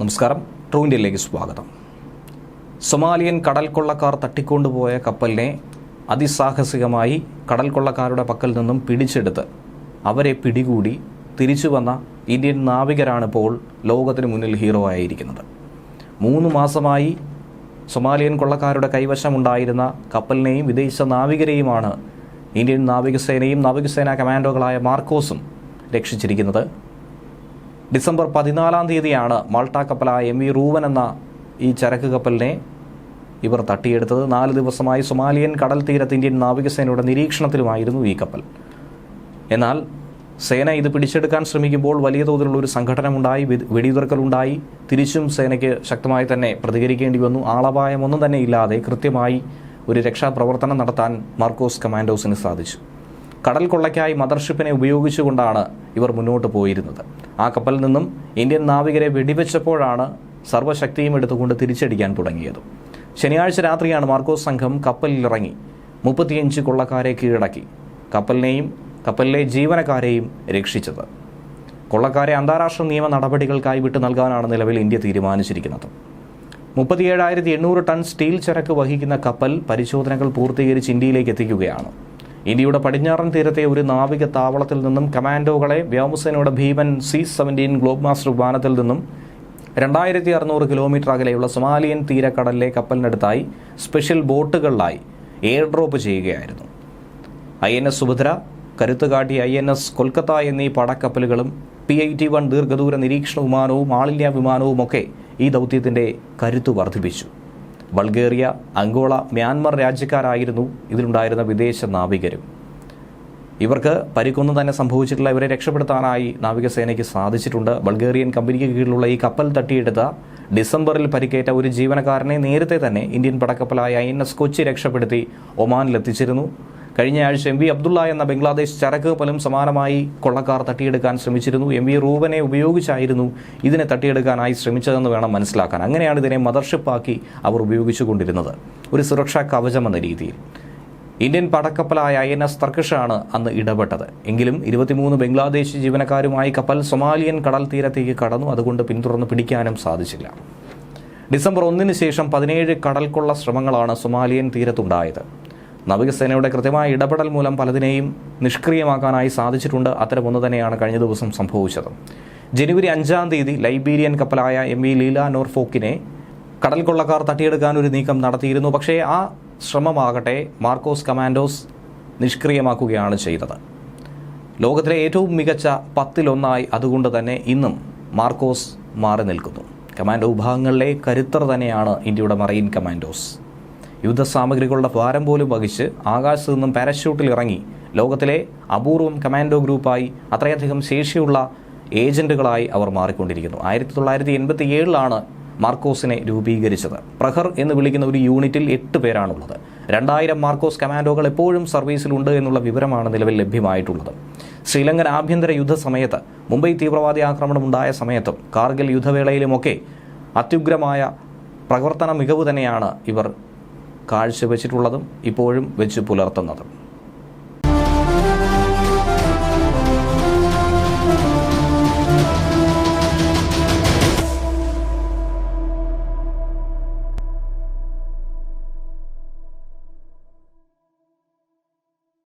നമസ്കാരം. ട്രൂ ഇന്ത്യയിലേക്ക് സ്വാഗതം. സൊമാലിയൻ കടൽ കൊള്ളക്കാർ തട്ടിക്കൊണ്ടുപോയ കപ്പലിനെ അതിസാഹസികമായി കടൽ കൊള്ളക്കാരുടെ പക്കൽ നിന്നും പിടിച്ചെടുത്ത് അവരെ പിടികൂടി തിരിച്ചു വന്ന ഇന്ത്യൻ നാവികരാണിപ്പോൾ ലോകത്തിന് മുന്നിൽ ഹീറോ ആയിരിക്കുന്നത്. മൂന്ന് മാസമായി സൊമാലിയൻ കൊള്ളക്കാരുടെ കൈവശമുണ്ടായിരുന്ന കപ്പലിനെയും വിദേശ നാവികരെയുമാണ് ഇന്ത്യൻ നാവികസേനയും നാവികസേനാ കമാൻഡോകളായ മാർക്കോസും രക്ഷിച്ചിരിക്കുന്നത്. ഡിസംബർ പതിനാലാം തീയതിയാണ് മാൾട്ട കപ്പലായ എം വി റൂവൻ എന്ന ഈ ചരക്ക് കപ്പലിനെ ഇവർ തട്ടിയെടുത്തത്. നാല് ദിവസമായി സൊമാലിയൻ കടൽ തീരത്ത് ഇന്ത്യൻ നാവികസേനയുടെ നിരീക്ഷണത്തിലുമായിരുന്നു ഈ കപ്പൽ. എന്നാൽ സേന ഇത് പിടിച്ചെടുക്കാൻ ശ്രമിക്കുമ്പോൾ വലിയ തോതിലുള്ള ഒരു സംഘടനമുണ്ടായി വെടിയുതിർക്കലുണ്ടായി. തിരിച്ചും സേനയ്ക്ക് ശക്തമായി തന്നെ പ്രതികരിക്കേണ്ടി വന്നു. ആളപായമൊന്നും തന്നെ ഇല്ലാതെ കൃത്യമായി ഒരു രക്ഷാപ്രവർത്തനം നടത്താൻ മാർക്കോസ് കമാൻഡോസിന് സാധിച്ചു. കടൽ കൊള്ളയ്ക്കായി മദർഷിപ്പിനെ ഉപയോഗിച്ചുകൊണ്ടാണ് ഇവർ മുന്നോട്ട് പോയിരുന്നത്. ആ കപ്പലിൽ നിന്നും ഇന്ത്യൻ നാവികരെ വെടിവെച്ചപ്പോഴാണ് സർവശക്തിയും എടുത്തുകൊണ്ട് തിരിച്ചടിക്കാൻ തുടങ്ങിയത്. ശനിയാഴ്ച രാത്രിയാണ് മാർക്കോസ് സംഘം കപ്പലിലിറങ്ങി മുപ്പത്തിയഞ്ച് കൊള്ളക്കാരെ കീഴടക്കി കപ്പലിനെയും കപ്പലിലെ ജീവനക്കാരെയും രക്ഷിച്ചത്. കൊള്ളക്കാരെ അന്താരാഷ്ട്ര നിയമ നടപടികൾക്കായി വിട്ടു നൽകാനാണ് നിലവിൽ ഇന്ത്യ തീരുമാനിച്ചിരിക്കുന്നത്. മുപ്പത്തിയേഴായിരത്തി എണ്ണൂറ് ടൺ സ്റ്റീൽ ചരക്ക് വഹിക്കുന്ന കപ്പൽ പരിശോധനകൾ പൂർത്തീകരിച്ച് ഇന്ത്യയിലേക്ക് എത്തിക്കുകയാണ്. ഇന്ത്യയുടെ പടിഞ്ഞാറൻ തീരത്തെ ഒരു നാവിക താവളത്തിൽ നിന്നും കമാൻഡോകളെ വ്യോമസേനയുടെ ഭീമൻ സി സെവന്റീൻ ഗ്ലോബ് മാസ്റ്റർ വിമാനത്തിൽ നിന്നും രണ്ടായിരത്തി അറുന്നൂറ് കിലോമീറ്റർ അകലെയുള്ള സൊമാലിയൻ തീരക്കടലിലെ കപ്പലിനടുത്തായി സ്പെഷ്യൽ ബോട്ടുകളിലായി എയർ ഡ്രോപ്പ് ചെയ്യുകയായിരുന്നു. ഐ എൻ എസ് സുഭദ്ര കരുത്തുകാട്ടി ഐ എൻ എസ് കൊൽക്കത്ത എന്നീ പടക്കപ്പലുകളും പി ഐ ടി വൺ ദീർഘദൂര നിരീക്ഷണ വിമാനവും ആളിന്ത്യ വിമാനവുമൊക്കെ ഈ ദൗത്യത്തിന്റെ കരുത്തു വർദ്ധിപ്പിച്ചു. ബൾഗേറിയ അങ്കോള മ്യാൻമർ രാജ്യക്കാരായിരുന്നു ഇതിലുണ്ടായിരുന്ന വിദേശ നാവികരും. ഇവർക്ക് പരിക്കൊന്നും തന്നെ സംഭവിച്ചിട്ടില്ല. ഇവരെ രക്ഷപ്പെടുത്താനായി നാവികസേനയ്ക്ക് സാധിച്ചിട്ടുണ്ട്. ബൾഗേറിയൻ കമ്പനിക്ക് കീഴിലുള്ള ഈ കപ്പൽ തട്ടിയെടുത്ത ഡിസംബറിൽ പരിക്കേറ്റ ഒരു ജീവനക്കാരനെ നേരത്തെ തന്നെ ഇന്ത്യൻ പടക്കപ്പലായ ഐ എൻ എസ് കൊച്ചി രക്ഷപ്പെടുത്തി ഒമാനിലെത്തിച്ചിരുന്നു. കഴിഞ്ഞ ആഴ്ച എം വി അബ്ദുള്ള എന്ന ബംഗ്ലാദേശ് ചരക്ക് കപ്പലും സമാനമായി കൊള്ളക്കാർ തട്ടിയെടുക്കാൻ ശ്രമിച്ചിരുന്നു. എം വി റൂവനെ ഉപയോഗിച്ചായിരുന്നു ഇതിനെ തട്ടിയെടുക്കാനായി ശ്രമിച്ചതെന്ന് വേണം മനസ്സിലാക്കാൻ. അങ്ങനെയാണ് ഇതിനെ മദർഷിപ്പാക്കി അവർ ഉപയോഗിച്ചു കൊണ്ടിരുന്നത് ഒരു സുരക്ഷാ കവചം എന്ന രീതിയിൽ. ഇന്ത്യൻ പടക്കപ്പലായ ഐ എൻ എസ് തർക്കിഷാണ് അന്ന് ഇടപെട്ടത്. എങ്കിലും ഇരുപത്തിമൂന്ന് ബംഗ്ലാദേശ് ജീവനക്കാരുമായി കപ്പൽ സൊമാലിയൻ കടൽ തീരത്തേക്ക് കടന്നു. അതുകൊണ്ട് പിന്തുടർന്ന് പിടിക്കാനും സാധിച്ചില്ല. ഡിസംബർ ഒന്നിന് ശേഷം പതിനേഴ് കടൽക്കൊള്ള ശ്രമങ്ങളാണ് സൊമാലിയൻ തീരത്തുണ്ടായത്. നാവികസേനയുടെ കൃത്യമായ ഇടപെടൽ മൂലം പലതിനെയും നിഷ്ക്രിയമാക്കാനായി സാധിച്ചിട്ടുണ്ട്. അത്തരമൊന്നു തന്നെയാണ് കഴിഞ്ഞ ദിവസം സംഭവിച്ചത്. ജനുവരി അഞ്ചാം തീയതി ലൈബീരിയൻ കപ്പലായ എം ഇ ലീല നോർഫോക്കിനെ കടൽ കൊള്ളക്കാർ തട്ടിയെടുക്കാൻ ഒരു നീക്കം നടത്തിയിരുന്നു. പക്ഷേ ആ ശ്രമമാകട്ടെ മാർക്കോസ് കമാൻഡോസ് നിഷ്ക്രിയമാക്കുകയാണ് ചെയ്തത്. ലോകത്തിലെ ഏറ്റവും മികച്ച പത്തിലൊന്നായി അതുകൊണ്ട് തന്നെ ഇന്നും മാർക്കോസ് മാറി നിൽക്കുന്നു. കമാൻഡോ വിഭാഗങ്ങളിലെ കരുത്തർ തന്നെയാണ് ഇന്ത്യയുടെ മറൈൻ കമാൻഡോസ്. യുദ്ധസാമഗ്രികളുടെ ഭാരം പോലും വഹിച്ച് ആകാശത്ത് നിന്നും പാരച്യൂട്ടിൽ ഇറങ്ങി. ലോകത്തിലെ അപൂർവം കമാൻഡോ ഗ്രൂപ്പായി അത്രയധികം ശേഷിയുള്ള ഏജന്റുകളായി അവർ മാറിക്കൊണ്ടിരിക്കുന്നു. ആയിരത്തി തൊള്ളായിരത്തി എൺപത്തി ഏഴിലാണ് മാർക്കോസിനെ രൂപീകരിച്ചത്. പ്രഹർ എന്ന് വിളിക്കുന്ന ഒരു യൂണിറ്റിൽ എട്ട് പേരാണുള്ളത്. രണ്ടായിരം മാർക്കോസ് കമാൻഡോകൾ എപ്പോഴും സർവീസിലുണ്ട് എന്നുള്ള വിവരമാണ് നിലവിൽ ലഭ്യമായിട്ടുള്ളത്. ശ്രീലങ്കൻ ആഭ്യന്തര യുദ്ധ സമയത്ത് മുംബൈ തീവ്രവാദി ആക്രമണം ഉണ്ടായ സമയത്തും കാർഗിൽ യുദ്ധവേളയിലുമൊക്കെ അത്യുഗ്രമായ പ്രവർത്തന മികവ് തന്നെയാണ് ഇവർ കാഴ്ചവെച്ചിട്ടുള്ളതും ഇപ്പോഴും വെച്ച് പുലർത്തുന്നതും.